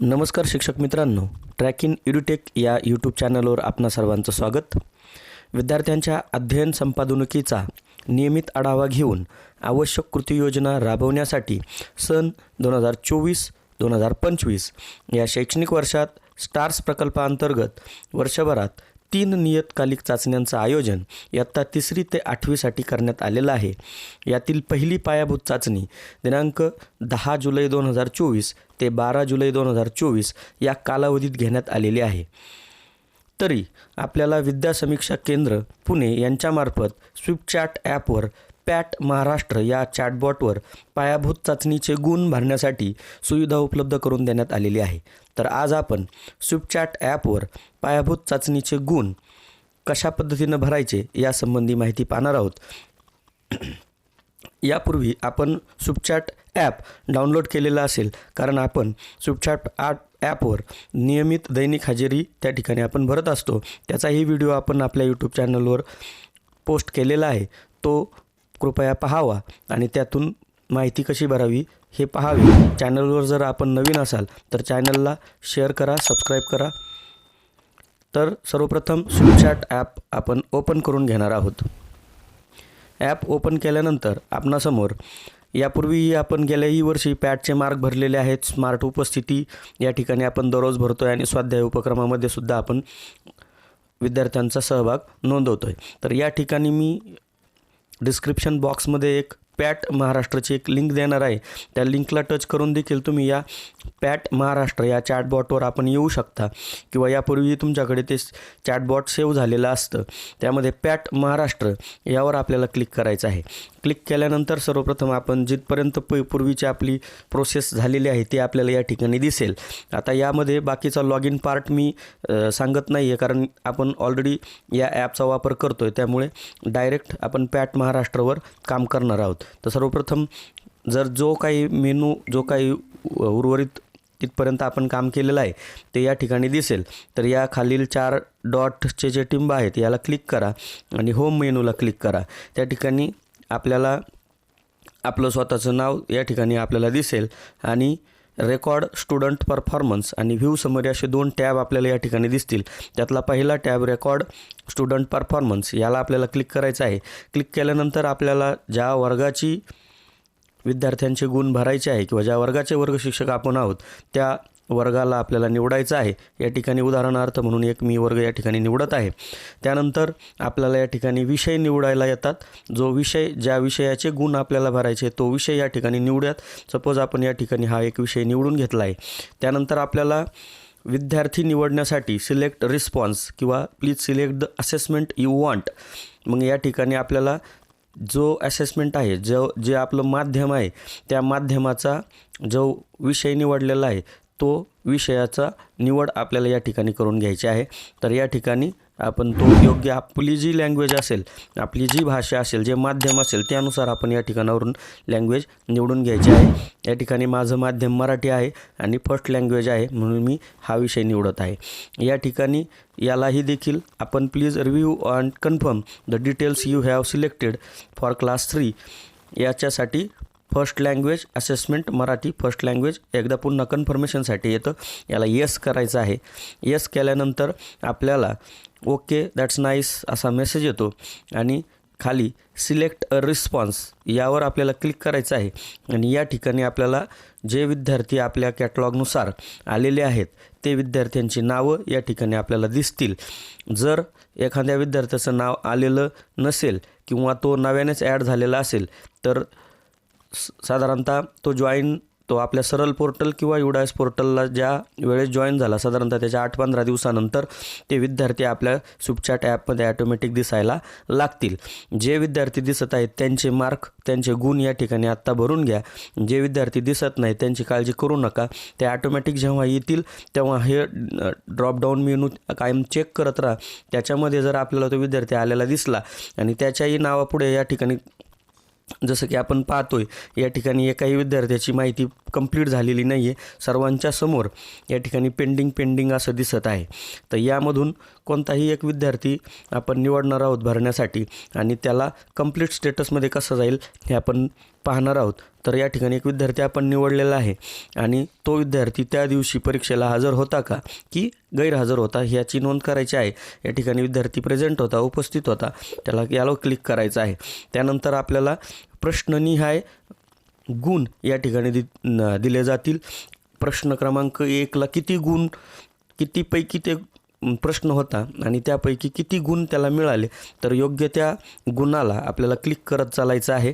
नमस्कार शिक्षक मित्रांनो ट्रॅक इन इड्युटेक या यूट्यूब चॅनलवर आपणा सर्वांचं स्वागत. विद्यार्थ्यांच्या अध्ययन संपादनुकीचा नियमित आढावा घेऊन आवश्यक कृती योजना राबवण्यासाठी सन दोन हजार चोवीस दोन हजार पंचवीस या शैक्षणिक वर्षात स्टार्स प्रकल्पाअंतर्गत वर्षभरात तीन नियतकालिक चाचण्यांचं आयोजन इयत्ता तिसरी ते आठवीसाठी करण्यात आलेलं आहे. यातील पहिली पायाभूत चाचणी दिनांक दहा जुलै दोन हजार चोवीस ते बारा जुलै दोन हजार चोवीस या कालावधीत घेण्यात आलेली आहे. तरी आपल्याला विद्या समीक्षा केंद्र पुणे यांच्यामार्फत स्विपचॅट ॲपवर पॅट महाराष्ट्र या चॅटबॉटवर पायाभूत चाचणीचे गुण भरण्यासाठी सुविधा उपलब्ध करून देण्यात आलेली आहे. तर आज आपण स्विपचॅट ॲपवर पायाभूत चाचणीचे गुण कशा पद्धतीनं भरायचे यासंबंधी माहिती पाहणार आहोत. यापूर्वी आपण सुपचॅट ॲप डाउनलोड केलेलं असेल कारण आपण सुपचॅट आट ॲपवर नियमित दैनिक हजेरी त्या ठिकाणी आपण भरत असतो. त्याचाही व्हिडिओ आपण आपल्या यूट्यूब चॅनलवर पोस्ट केलेला आहे. तो कृपया पाहावा आणि त्यातून माहिती कशी भरावी हे पहावे. चॅनलवर जर आपण नवीन असाल तर चॅनलला शेअर करा सबस्क्राईब करा. तर सर्वप्रथम स्नॅपचॅट ॲप आपण ओपन करून घेणार आहोत. ॲप ओपन केल्यानंतर आपणासमोर यापूर्वीही आपण गेल्याही वर्षी पॅटचे मार्क भरलेले आहेत. स्मार्ट उपस्थिती या ठिकाणी आपण दररोज भरतो आहे आणि स्वाध्याय उपक्रमामध्ये सुद्धा आपण विद्यार्थ्यांचा सहभाग नोंदवतो आहे तर या ठिकाणी मी डिस्क्रिप्शन बॉक्समध्ये एक पॅट महाराष्ट्राची एक लिंक देणार आहे. त्या लिंकला टच करून देखील तुम्ही या पॅट महाराष्ट्र या चॅटबॉटवर आपण येऊ शकता. किंवा यापूर्वी तुमच्याकडे ते चॅटबॉट सेव्ह झालेलं असतं. त्यामध्ये पॅट महाराष्ट्र यावर आपल्याला क्लिक करायचं आहे. क्लिक केल्यानंतर सर्वप्रथम आपण जिथपर्यंत प पूर्वीची आपली प्रोसेस झालेली आहे ती आपल्याला या ठिकाणी दिसेल. आता यामध्ये बाकीचा लॉग इन पार्ट मी सांगत नाही आहे कारण आपण ऑलरेडी या ॲपचा वापर करतो आहे त्यामुळे डायरेक्ट आपण पॅट महाराष्ट्रवर काम करणार आहोत. तर सर्वप्रथम जर जो काही मेनू जो काही उर्वरित तिथपर्यंत आपण काम केलेलं आहे ते या ठिकाणी दिसेल. तर या खालील चार डॉटचे जे टिंब आहेत याला क्लिक करा आणि होम मेनूला क्लिक करा. त्या ठिकाणी आपल्याला आपलं स्वतःचं नाव या ठिकाणी आपल्याला दिसेल आणि रेकॉर्ड स्टुडंट परफॉर्मन्स आणि व्ह्यू समरी असे दोन टॅब आपल्याला या ठिकाणी दिसतील. त्यातला पहिला टॅब रेकॉर्ड स्टुडंट परफॉर्मन्स याला आपल्याला क्लिक करायचं आहे. क्लिक केल्यानंतर आपल्याला ज्या वर्गाची विद्यार्थ्यांचे गुण भरायचे आहे किंवा ज्या वर्गाचे वर्ग शिक्षक आपण आहोत त्या वर्गाला आपल्याला निवडायचं आहे. या ठिकाणी उदाहरणार्थ म्हणून एक मी वर्ग या ठिकाणी निवडत आहे. त्यानंतर आपल्याला या ठिकाणी विषय निवडायला येतात. जो विषय ज्या विषयाचे गुण आपल्याला भरायचे तो विषय या ठिकाणी निवडूयात. सपोज आपण या ठिकाणी हा एक विषय निवडून घेतला आहे. त्यानंतर आपल्याला विद्यार्थी निवडण्यासाठी सिलेक्ट रिस्पॉन्स किंवा please select the assessment you want. मग या ठिकाणी आपल्याला जो असेसमेंट आहे जो जे आपलं माध्यम आहे त्या माध्यमाचा जो विषय निवडलेला आहे तो विषयाचा निवड आपल्याला या ठिकाणी करून घ्यायची आहे. तर या ठिकाणी आपण तो योग्य आपली जी लँग्वेज असेल आपली जी भाषा असेल जे माध्यम असेल त्यानुसार आपण या ठिकाणावरून लँग्वेज निवडून घ्यायची आहे. या ठिकाणी माझं माध्यम मराठी आहे आणि फर्स्ट लँग्वेज आहे म्हणून मी हा विषय निवडत आहे. या ठिकाणी यालाही देखील आपण please review and confirm the details you have selected for class three याच्यासाठी first language assessment Marathi first language. एकदा पुन्हा कन्फर्मेशनसाठी येतं. याला येस करायचं आहे. येस केल्यानंतर आपल्याला ओके दॅट्स नाईस असा मेसेज येतो. आणि खाली सिलेक्ट अ रिस्पॉन्स यावर आपल्याला क्लिक करायचं आहे. आणि या ठिकाणी आपल्याला जे विद्यार्थी आपल्या कॅटलॉगनुसार आलेले आहेत ते विद्यार्थ्यांची नावं या ठिकाणी आपल्याला दिसतील. जर एखाद्या विद्यार्थ्याचं नाव आलेलं नसेल किंवा तो नव्यानेच ॲड झालेला असेल तर साधारणतः तो जॉईन तो आपल्या सरल पोर्टल किंवा युडायस पोर्टलला ज्या वेळेस जॉईन झाला साधारणतः त्याच्या आठ पंधरा दिवसानंतर ते विद्यार्थी आपल्या सुपचॅट ॲपमध्ये ॲटोमॅटिक दिसायला लागतील. जे विद्यार्थी दिसत आहेत त्यांचे मार्क त्यांचे गुण या ठिकाणी आत्ता भरून घ्या. जे विद्यार्थी दिसत नाहीत त्यांची काळजी करू नका. ते ॲटोमॅटिक जेव्हा येतील तेव्हा हे ड्रॉपडाऊन मेनू कायम चेक करत राहा. त्याच्यामध्ये जर आपल्याला तो विद्यार्थी आलेला दिसला आणि त्याच्याही नावापुढे या ठिकाणी जसं की आपण पाहतोय या ठिकाणी एकाही विद्यार्थ्याची माहिती कंप्लीट झालेली नाही आहे सर्वांच्या समोर या ठिकाणी पेंडिंग पेंडिंग असं दिसत आहे. तर यामधून कोणताही एक विद्यार्थी आपण निवडणार आहोत भरण्यासाठी आणि त्याला कंप्लीट स्टेटसमध्ये कसं जाईल हे आपण पाहणार आहोत. तर या ठिकाणी एक विद्यार्थी आपण निवडलेला आहे. आणि तो विद्यार्थी त्या दिवशी परीक्षेला हजर होता का? की गैरहजर होता ह्याची नोंद करायची आहे. या ठिकाणी विद्यार्थी प्रेझेंट होता उपस्थित होता. त्याला याला क्लिक करायचं आहे. त्यानंतर आपल्याला प्रश्ननिहाय गुण या ठिकाणी दि न- दिले जातील. प्रश्न क्रमांक एकला किती गुण कितीपैकी ते प्रश्न होता आणि त्यापैकी किती गुण त्याला मिळाले तर योग्य त्या गुणाला आपल्याला क्लिक करत चालायचं आहे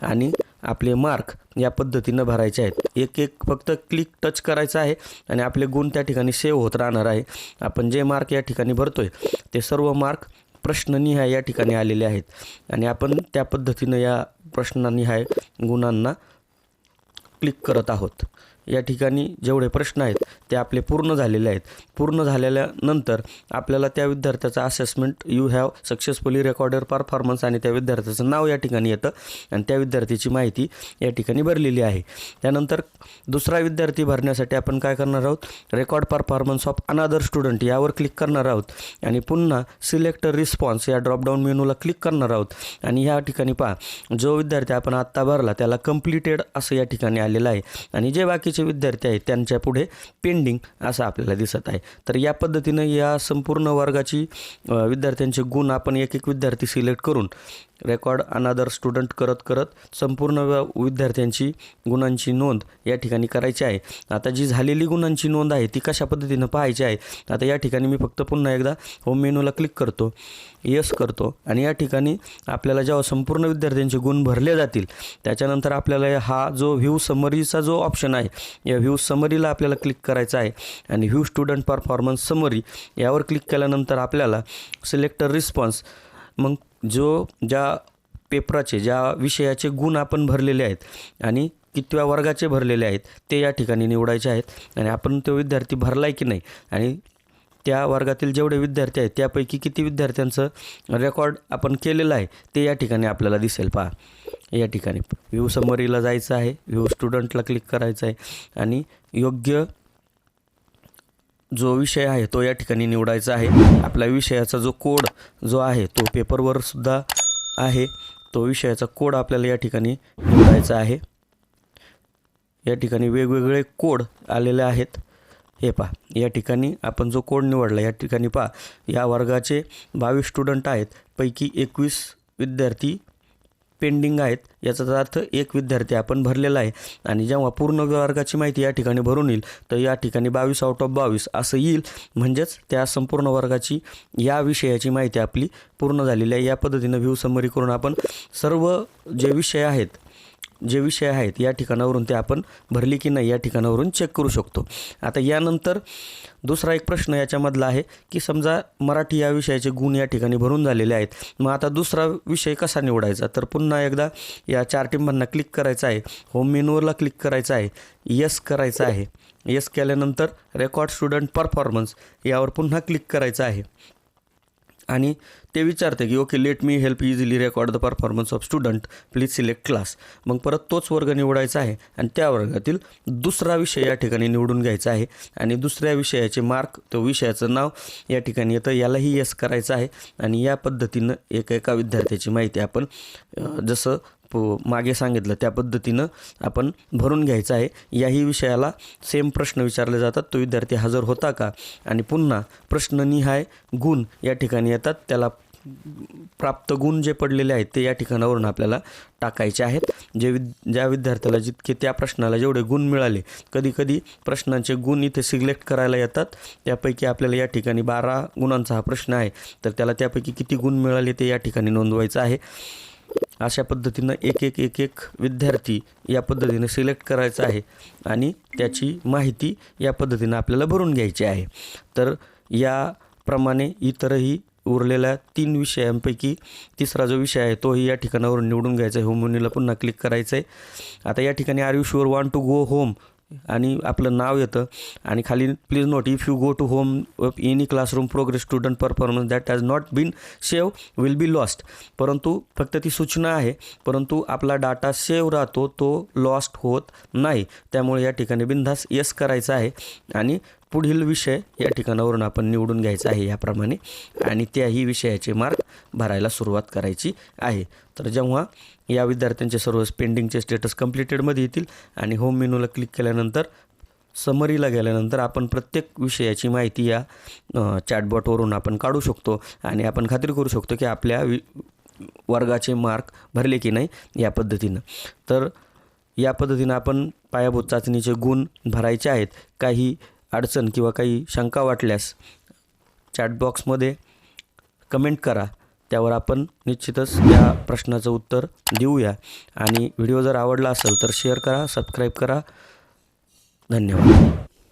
आणि आपले मार्क या पद्धतीनं भरायचे आहेत. एक एक फक्त क्लिक टच करायचं आहे आणि आपले गुण त्या ठिकाणी सेव्ह होत राहणार आहे. आपण जे मार्क या ठिकाणी भरतो आहे ते सर्व मार्क प्रश्ननिहाय या ठिकाणी आलेले आहेत आणि आपण त्या पद्धतीनं या प्रश्ननिहाय गुणांना क्लिक करत आहोत. या ठिकाणी जेवढे प्रश्न आहेत ते आपले पूर्ण झालेले आहेत. पूर्ण झालेल्यानंतर आपल्याला त्या विद्यार्थ्याचा assessment you have successfully recorded performance आणि त्या विद्यार्थ्याचं नाव या ठिकाणी येतं आणि त्या विद्यार्थ्याची माहिती या ठिकाणी भरलेली आहे. त्यानंतर दुसरा विद्यार्थी भरण्यासाठी आपण काय करणार आहोत? Record performance of another student यावर क्लिक करणार आहोत. आणि पुन्हा सिलेक्ट रिस्पॉन्स या ड्रॉपडाऊन मेनूला क्लिक करणार आहोत. आणि ह्या ठिकाणी पहा जो विद्यार्थी आपण आत्ता भरला त्याला कम्प्लिटेड असं या ठिकाणी आलेलं आहे. आणि जे बाकीचे विद्यार्थी आहेत त्यांच्या पुढे पेंडिंग असं आपल्याला दिसत आहे. तर या पद्धतीनं या संपूर्ण वर्गाची विद्यार्थ्यांचे गुण आपण एक एक विद्यार्थी सिलेक्ट करून रेकॉर्ड अनादर स्टुडंट करत करत संपूर्ण व- विद्यार्थ्यांची गुणांची नोंद या ठिकाणी करायची आहे. आता जी झालेली गुणांची नोंद आहे ती कशा पद्धतीनं पाहायची आहे आता या ठिकाणी मी फक्त पुन्हा एकदा होम मेनूला क्लिक करतो यस करतो आणि या ठिकाणी आपल्याला जेव्हा संपूर्ण विद्यार्थ्यांचे गुण भरले जातील त्याच्यानंतर आपल्याला हा जो व्ह्यू समरीचा जो ऑप्शन आहे या व्ह्यू समरीला आपल्याला क्लिक करायचा आहे आणि व्ह्यू स्टुडंट परफॉर्मन्स समरी यावर क्लिक केल्यानंतर आपल्याला सिलेक्टर रिस्पॉन्स मग जो ज्या पेपराचे ज्या विषयाचे गुण आपण भरलेले आहेत आणि कितव्या वर्गाचे भरलेले आहेत ते या ठिकाणी निवडायचे आहेत आणि आपण तो विद्यार्थी भरला आहे की नाही आणि त्या वर्गातील जेवढे विद्यार्थी आहेत त्यापैकी किती विद्यार्थ्यांचं रेकॉर्ड आपण केलेलं आहे ते या ठिकाणी आपल्याला दिसेल. पहा या ठिकाणी व्ह्यू समरीला जायचं आहे व्ह्यू स्टुडंटला क्लिक करायचं आहे आणि योग्य जो विषय आहे तो या ठिकाणी निवडायचा आहे. आपल्या विषयाचा जो कोड जो आहे तो पेपरवर सुद्धा आहे. तो विषयाचा कोड आपल्याला या ठिकाणी निवडायचा आहे. या ठिकाणी वेगवेगळे कोड आलेले आहेत. हे पहा या ठिकाणी आपण जो कोड निवडला या ठिकाणी पहा या वर्गाचे बावीस स्टुडंट आहेत. पैकी एकवीस विद्यार्थी पेंडिंग आहेत याचा अर्थ एक विद्यार्थी आपण भरलेला आहे आणि जेव्हा पूर्ण वर्गाची माहिती या ठिकाणी भरून येईल तर या ठिकाणी बावीस आउट ऑफ बावीस असं येईल. म्हणजेच त्या संपूर्ण वर्गाची या विषयाची माहिती आपली पूर्ण झालेली आहे. या पद्धतीनं व्ह्यू समरी करून आपण सर्व जे विषय आहेत जे विषय आहेत या ठिकाणावरून ते आपण भरली की नाही या ठिकाणावरून चेक करू शकतो. आता यानंतर दुसरा एक प्रश्न याच्यामधला आहे की समजा मराठी या विषयाचे गुण या ठिकाणी भरून झालेले आहेत. मग आता दुसरा विषय कसा निवडायचा? तर पुन्हा एकदा या चार टिंबांना क्लिक करायचं आहे. होम मेनूवरला क्लिक करायचं आहे. यस करायचं आहे. यस केल्यानंतर रेकॉर्ड स्टुडंट परफॉर्मन्स यावर पुन्हा क्लिक करायचं आहे. आणि ते विचारते की okay let me help easily record the performance of student please select class मग परत तोच वर्ग निवडायचा आहे आणि त्या वर्गातील दुसरा विषय या ठिकाणी निवडून घ्यायचा आहे. आणि दुसऱ्या विषयाचे मार्क तो विषयाचं नाव या ठिकाणी येतं. यालाही यस करायचं आहे. आणि या पद्धतीनं एका एका विद्यार्थ्याची माहिती आपण जसं मागे सांगितलं त्या पद्धतीनं आपण भरून घ्यायचं आहे. याही विषयाला सेम प्रश्न विचारले जातात. तो विद्यार्थी हजर होता का? आणि पुन्हा प्रश्ननिहाय गुण या ठिकाणी येतात. त्याला प्राप्त गुण जे पडलेले आहेत ते या ठिकाणावरून आपल्याला टाकायचे आहेत. जे विद ज्या विद्यार्थ्याला जितके त्या प्रश्नाला जेवढे गुण मिळाले कधीकधी प्रश्नांचे गुण इथे सिलेक्ट करायला येतात. त्यापैकी आपल्याला या ठिकाणी बारा गुणांचा हा प्रश्न आहे. तर त्याला त्यापैकी किती गुण मिळाले ते या ठिकाणी नोंदवायचं आहे. अशा पद्धतीनं एक एक एक एक विद्यार्थी या पद्धतीने सिलेक्ट करायचा आहे आणि त्याची माहिती या पद्धतीनं आपल्याला भरून घ्यायची आहे. तर याप्रमाणे इतरही उरलेल्या तीन विषयांपैकी तिसरा जो विषय आहे तोही या ठिकाणावरून निवडून घ्यायचा आहे. होमोनीला पुन्हा क्लिक करायचं आहे आता या ठिकाणी are you sure want to go home आणि आपलं नाव येतं. आणि खाली please note if you go to home any classroom progress student performance that has not been save will be lost परंतु फक्त ती सूचना आहे. परंतु आपला डाटा सेव्ह राहतो तो लॉस्ट होत नाही. त्यामुळे या ठिकाणी बिनधास येस करायचा आहे. आणि पुढील विषय या ठिकाणावरून आपण निवडून घ्यायचा आहे याप्रमाणे. आणि त्याही विषयाचे मार्क भरायला सुरुवात करायची आहे. तर जेव्हा या विद्यार्थ्यांचे सर्व पेंडिंगचे स्टेटस कम्प्लिटेडमध्ये येतील आणि होम मेनूला क्लिक केल्यानंतर समरीला गेल्यानंतर आपण प्रत्येक विषयाची माहिती या चॅटबॉटवरून आपण काढू शकतो. आणि आपण खात्री करू शकतो की आपल्या वि वर्गाचे मार्क भरले की नाही या पद्धतीनं. तर या पद्धतीनं आपण पायाभूत चाचणीचे गुण भरायचे आहेत. काही अडचण किंवा काही शंका वाटल्यास चॅटबॉक्समध्ये कमेंट करा. त्यावर आपण निश्चितच या प्रश्नाचं उत्तर देऊया. आणि व्हिडिओ जर आवडला असेल तर शेअर करा सबस्क्राईब करा. धन्यवाद.